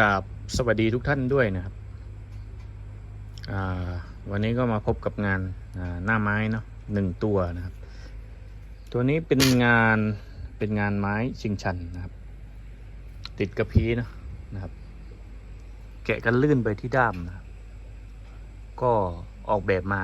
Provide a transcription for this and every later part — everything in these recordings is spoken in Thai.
กราบสวัสดีทุกท่านด้วยนะครับ วันนี้ก็มาพบกับงานาหน้าไม้เนาะหนึ่งตัวนะครับ ตัวนี้เป็นงานเป็นงานไม้ชิงชันนะครับ ติดกระพีเนะนะครับ แกะกันลื่นไปที่ด้ามนะครับก็ออกแบบมา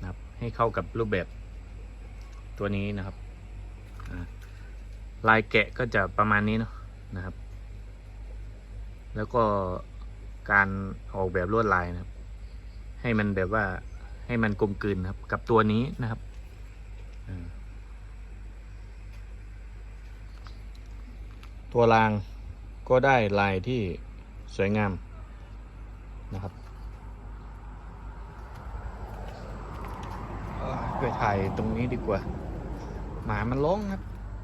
นะครับ ให้เข้ากับรูปแบบตัวนี้นะครับลายแกะก็จะประมาณนี้เนาะนะครับ แล้วก็การออกแบบลวดลายนะครับ ให้มันแบบว่าให้มันกลมกลืนครับ กับตัวนี้นะครับตัวรางก็ได้ลายที่สวยงามนะครับไปถ่ายตรงนี้ดีกว่า หมามันร้องครับ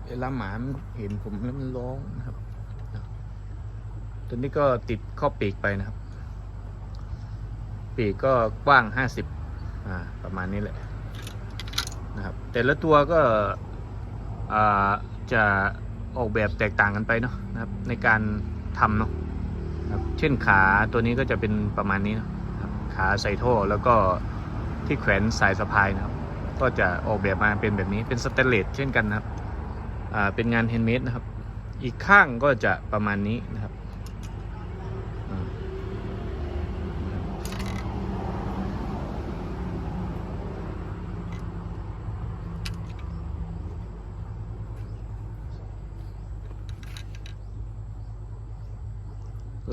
เวลาหมามันเห็นผมแล้วมันร้องนะครับ ตัวนี้ก็ติดข้อปีกไปนะครับ ปีกก็กว้างห้าสิบอ่าประมาณนี้แหละนะครับ แต่ละตัวก็อ่าจะออกแบบแตกต่างกันไปเนาะนะครับ ในการทำเนาะครับเช่นขาตัวนี้ก็จะเป็นประมาณนี้นะครับขาใส่ท่อแล้วก็ที่แขวนสายสะพายนะครับ ก็จะออกแบบมาเป็นแบบนี้เป็นสเตนเลสเช่นกันนะครับ อ่าเป็นงานแฮนด์เมดนะครับ อีกข้างก็จะประมาณนี้นะครับ อืม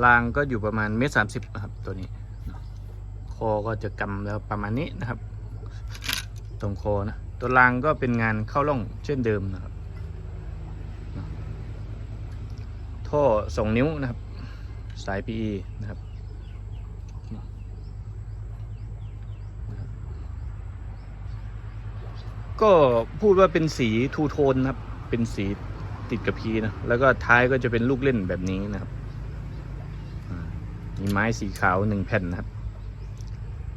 รางก็อยู่ประมาณเมตรสามสิบนะครับตัวนี้ คอก็จะกำแล้วประมาณนี้นะครับ ตรงคอนะ ตัวรางก็เป็นงานเข้าร่องเช่นเดิมนะครับ ท่อสองนิ้วนะครับ สาย PE นะครับก็พูดว่าเป็นสีทูโทนนะครับ เป็นสีติดกับพีนะ แล้วก็ท้ายก็จะเป็นลูกเล่นแบบนี้นะครับ มีไม้สีขาวหนึ่งแผ่นนะครับ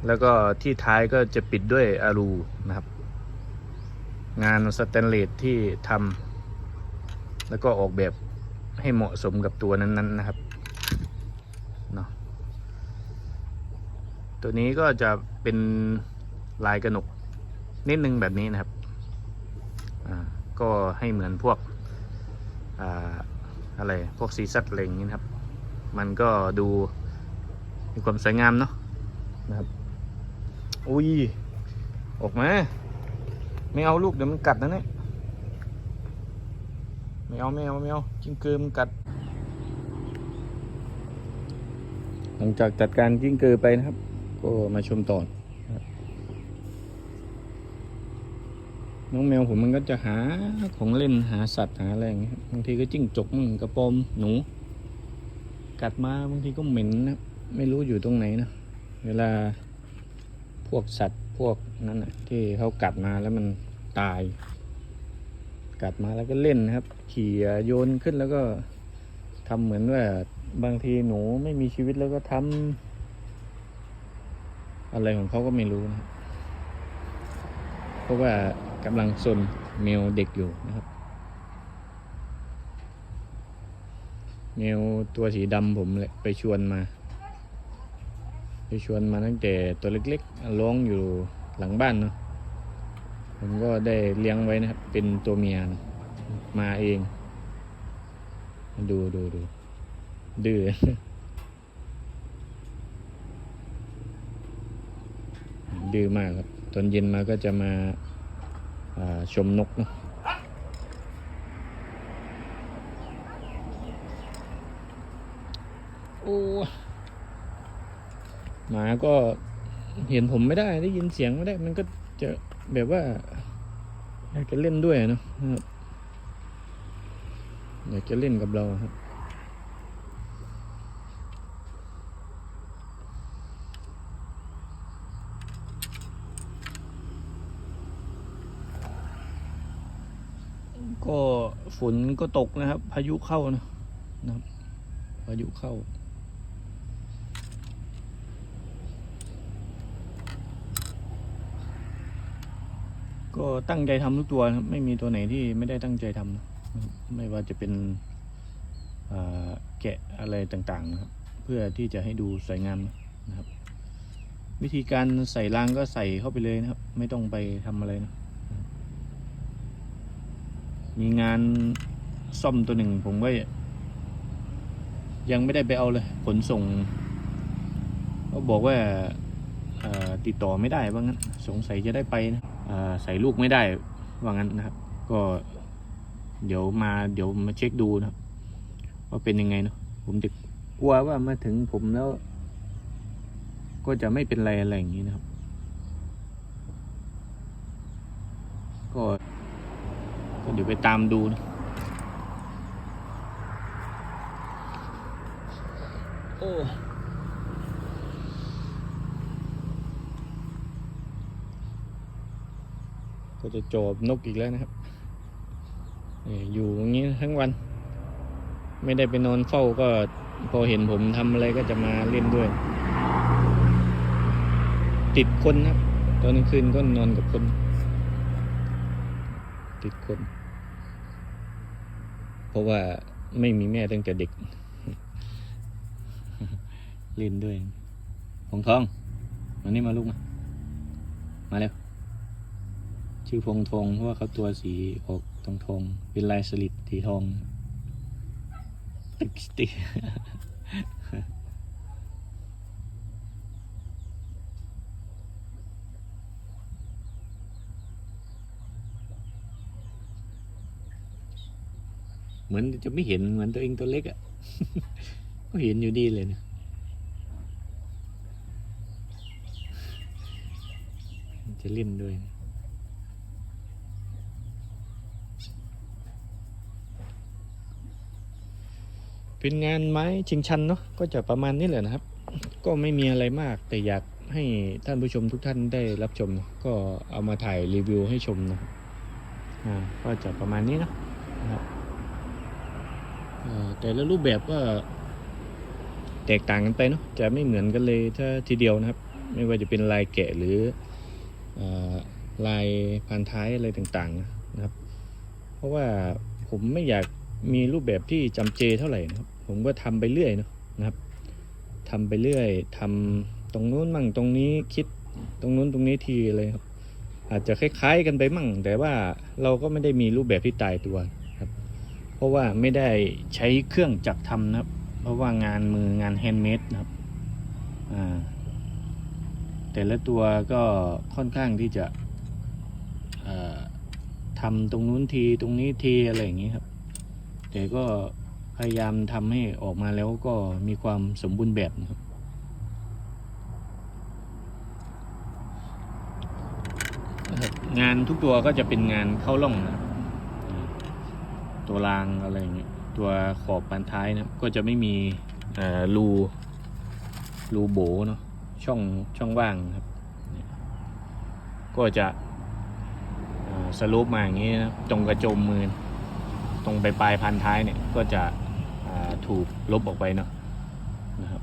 แล้วก็ที่ท้ายก็จะปิดด้วยอารูนะครับ งานสแตนเลสที่ทำแล้วก็ออกแบบให้เหมาะสมกับตัวนั้นๆนะครับเนาะตัวนี้ก็จะเป็นลายกระหนกนิดนึงแบบนี้นะครับอ่าก็ให้เหมือนพวกอ่าอะไร พวกซีซัตอะไรอย่างนี้นะครับ มันก็ดู มีความสวยงามเนาะนะครับอุ้ยออกมาไม่เอาลูกเดี๋ยวมันกัดนะเนี่ยไม่เอาไม่เอาไม่เอาจิ้งเกลือมันกัด หลังจากจัดการกิ้งเกอไปนะครับ ก็มาชมต่อน้องแมวผมมันก็จะหาของเล่นหาสัตว์หาอะไรอย่างเงี้ยบบางทีก็จิ้งจกมึงกระปอมหนู กัดมาบางทีก็เหม็นนะ ไม่รู้อยู่ตรงไหนนะเวลาพวกสัตว์พวกนั้นนะที่เขากัดมาแล้วมันตาย กัดมาแล้วก็เล่นนะครับ ขี่โยนขึ้นแล้วก็ทำเหมือนว่าบางทีหนูไม่มีชีวิตแล้วก็ทำอะไรของเขาก็ไม่รู้นะเพราะว่ากำลังซนแมวเด็กอยู่นะครับแมวตัวสีดำผมเลยไปชวนมา ชวนมาตั้งแต่ตัวเล็กๆร้องอยู่หลังบ้านเนาะผมก็ได้เลี้ยงไว้นะครับ เป็นตัวเมียนะมาเอง ดูดูดูดื้อดื้อมากครับ ตอนเย็นมาก็จะมาาชมนกเนะโอ้ หมาก็เห็นผมไม่ได้ได้ยินเสียงไม่ได้ มันก็จะแบบว่า อยากจะเล่นด้วยเนะนะครับอยากจะเล่นกับเราครับก็ฝนก็ตกนะครับ พายุเข้านะนะครับ พายุเข้า ตั้งใจทำทุกตัวครับไม่มีตัวไหนที่ไม่ได้ตั้งใจทำนะไม่ว่าจะเป็นแกะอะไรต่างๆนะครับกพื่อที่จะให้ดูสวยงามนะครับ วิธีการใส่รางก็ใส่เข้าไปเลยนะครับ ไม่ต้องไปทำอะไรนะมีงานซ่อมตัวหนึ่งผมก็ยังไม่ได้ไปเอาเลยขนส่งเขาบอกว่าติดต่อไม่ได้ว่างั้น สงสัยจะได้ไปนะ ใส่ลูกไม่ได้ว่างั้นนะครับ ก็เดี๋ยวมาเดี๋ยวมาเช็คดูนะครับว่าเป็นยังไงเนาะผมจะกลัวว่ามาถึงผมแล้ว ก็จะไม่เป็นไรอะไรอย่างนี้นะครับ ก็ก็เดี๋ยวไปตามดูนะโอ้ จะจอบนกอีกแล้วนะครับอยู่อย่างนี้ทั้งวัน ไม่ได้ไปนอนเฝ้าก็พอเห็นผมทำอะไรก็จะมาเล่นด้วย ติดคนครับ ตอนกลางคืนก็นอนกับคน ติดคน เพราะว่าไม่มีแม่ตั้งแต่เด็ก เล่นด้วยพงทองมานี่มาลูกมา มาเร็ว ชื่อพงทองเพราะว่าเขาตัวสีออกทองทองเป็นลายสลิดสีทองติกติกเหมือนจะไม่เห็นเหมือนตัวเองตัวเล็กอะ่ะ ก็เห็นอยู่ดีเลยนะจะเล่นด้วยนะ เป็นงานไม้ชิงชันเนาะก็จะประมาณนี้แหละนะครับ ก็ไม่มีอะไรมากแต่อยากให้ท่านผู้ชมทุกท่านได้รับชม ก็เอามาถ่ายรีวิวให้ชมนะอ่าก็จะประมาณนี้นะนะครับแต่ละรูปแบบก็แตกต่างกันไปเนาะจะไม่เหมือนกันเลยถ้าทีเดียวนะครับ ไม่ว่าจะเป็นลายแกะหรือเออลายพันท้ายอะไรต่างๆนะครับ เพราะว่าผมไม่อยาก มีรูปแบบที่จำเจเท่าไหร่นะครับ ผมก็ทำไปเรื่อยนะนะครับทำไปเรื่อยทำตรงนู้นมั่งตรงนี้คิดตรงนู้นตรงนี้ทีเลยครับ อาจจะคล้าย ๆ กันไปมั่ง แต่ว่าเราก็ไม่ได้มีรูปแบบที่ตายตัวครับ เพราะว่าไม่ได้ใช้เครื่องจักรทำนะครับ เพราะว่างานมืองานแฮนด์เมดนะครับอ่าแต่ละตัวก็ค่อนข้างที่จะทำตรงนู้นทีตรงนี้ทีอะไรอย่างนี้ครับ แต่ก็พยายามทำให้ออกมาแล้วก็มีความสมบูรณ์แบบนะครับงานทุกตัวก็จะเป็นงานเข้าร่องนะตัวรางอะไรอย่างเงี้ยตัวขอบปานท้ายนะก็จะไม่มีอ่อรูรูโบเนาะช่องช่องว่างครับ ก็จะสลูปมาอย่างนี้นะตรงกระโจมมือ ตรงปลายปลายพันท้ายเนี่ยก็จะถูกลบออกไปเนาะนะครับ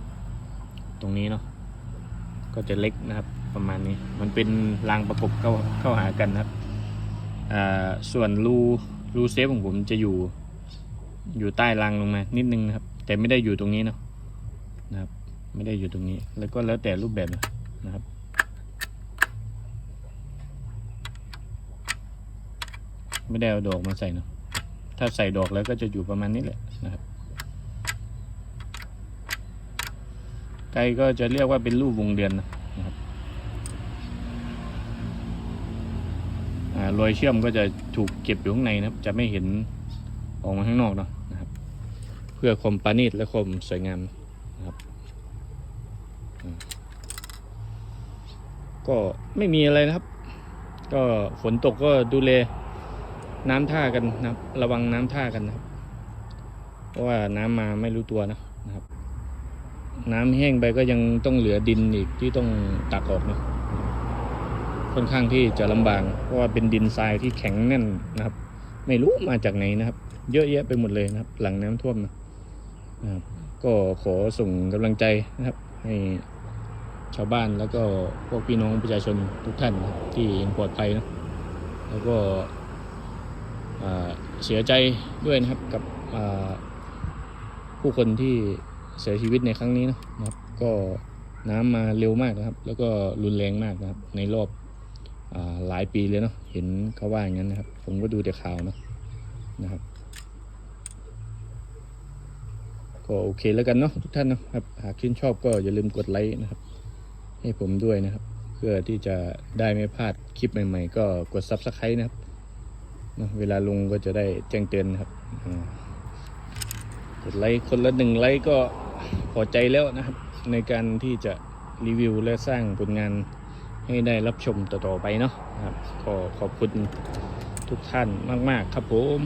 ตรงนี้เนาะก็จะเล็กนะครับประมาณนี้มันเป็นรางประกบเข้าเข้าหากันนะครับส่วนรูรูเซฟของผมจะอยู่อยู่ใต้รางลงมานิดนึงนะครับ แต่ไม่ได้อยู่ตรงนี้เนาะนะครับ ไม่ได้อยู่ตรงนี้ แล้วก็แล้วแต่รูปแบบนะครับไม่ได้เอาดอกมาใส่เนาะ ถ้าใส่ดอกแล้วก็จะอยู่ประมาณนี้แหละนะครับไกลก็จะเรียกว่าเป็นรูปวงเดือนนะครับอ่ารอยเชื่อมก็จะถูกเก็บอยู่ข้างในนะครับ จะไม่เห็นออกมาข้างนอกเนาะนะครับ เพื่อความประณีตและความสวยงามนะครับก็ไม่มีอะไรนะครับ ก็ฝนตกก็ดูแล น้ำท่ากันนะครับ ระวังน้ำท่ากันนะครับ เพราะว่าน้ำมาไม่รู้ตัวนะนะครับ น้ำแห้งไปก็ยังต้องเหลือดินอีกที่ต้องตักออกนะค่อนข้างที่จะลำบากเพราะว่าเป็นดินทรายที่แข็งแน่นนะครับ ไม่รู้มาจากไหนนะครับ เยอะแยะไปหมดเลยนะครับ หลังน้ำท่วมนะนะครับ ก็ขอส่งกำลังใจนะครับ ให้ชาวบ้านแล้วก็พวกพี่น้องประชาชนทุกท่านที่ยังปลอดภัยนะแล้วก็ เสียใจด้วยนะครับกับผู้คนที่เสียชีวิตในครั้งนี้นะครับ ก็น้ำมาเร็วมากนะครับ แล้วก็รุนแรงมากนะครับ ในรอบอหลายปีเลยเนาะเห็นเขาว่าอย่างนั้นนะครับ ผมก็ดูแต่ข่าวเนาะนะครับ ก็โอเคแล้วกันเนาะทุกท่านเนาะครับหากชื่นชอบก็อย่าลืมกดไลค์นะครับ ให้ผมด้วยนะครับ เพื่อที่จะได้ไม่พลาดคลิปใหม่ ๆ ก็กด Subscribe นะครับ นะเวลาลงก็จะได้แจ้งเตือนครับกดไลค์คนละหนึ่งไลค์ก็พอใจแล้วนะครับ ในการที่จะรีวิวและสร้างผลงานให้ได้รับชมต่อๆไปเนาะครับ ขอขอบคุณทุกท่านมาก ๆ ครับผม